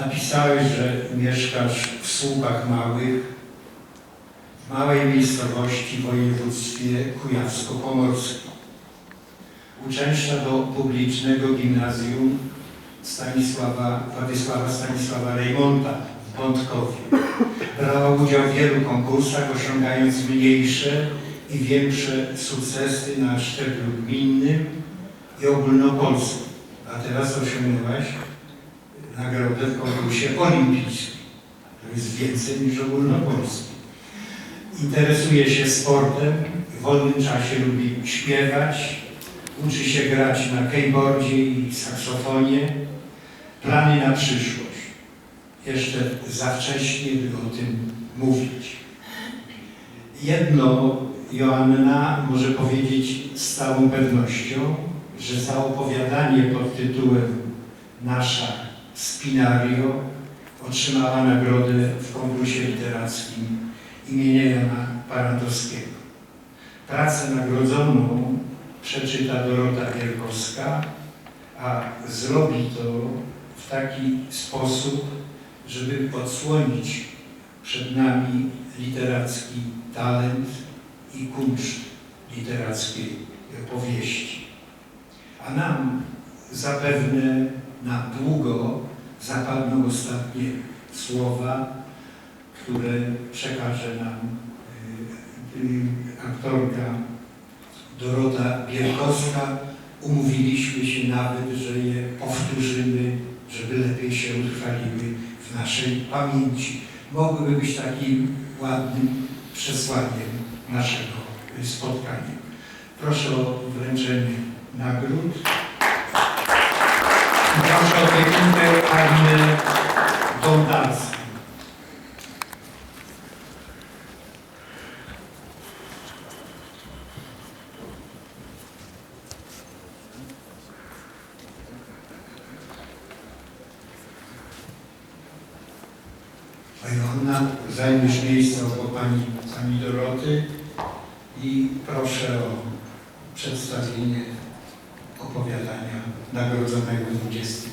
Napisałeś, że mieszkasz w Słupach Małych, w małej miejscowości w województwie kujawsko-pomorskim. Uczęszcza do publicznego gimnazjum Stanisława, Władysława Stanisława Rejmonta w Bątkowie. Brała udział w wielu konkursach, osiągając mniejsze i większe sukcesy na szczeblu gminnym i ogólnopolskim. A teraz osiągnęłaś konkursie olimpijskim. To jest więcej niż ogólnopolski. Interesuje się sportem, w wolnym czasie lubi śpiewać, uczy się grać na keyboardzie i saksofonie. Plany na przyszłość. Jeszcze za wcześnie, by o tym mówić. Jedno Joanna może powiedzieć z całą pewnością, że za opowiadanie pod tytułem Nasza Spinario otrzymała nagrodę w konkursie literackim imienia Jana Parantowskiego. Pracę nagrodzoną przeczyta Dorota Gierkowska, a zrobi to w taki sposób, żeby odsłonić przed nami literacki talent i kunszt literackiej powieści. A nam zapewne na długo zapadną ostatnie słowa, które przekaże nam y, y, aktorka Dorota Bierkowska. Umówiliśmy się nawet, że je powtórzymy, żeby lepiej się utrwaliły w naszej pamięci. Mogłyby być takim ładnym przesłaniem naszego spotkania. Proszę o wręczenie nagród. Proszę o opiekunkę Joanna, zajmiesz miejsce obok pani, pani Doroty i proszę o przedstawienie opowiadania nagrodzonego 20.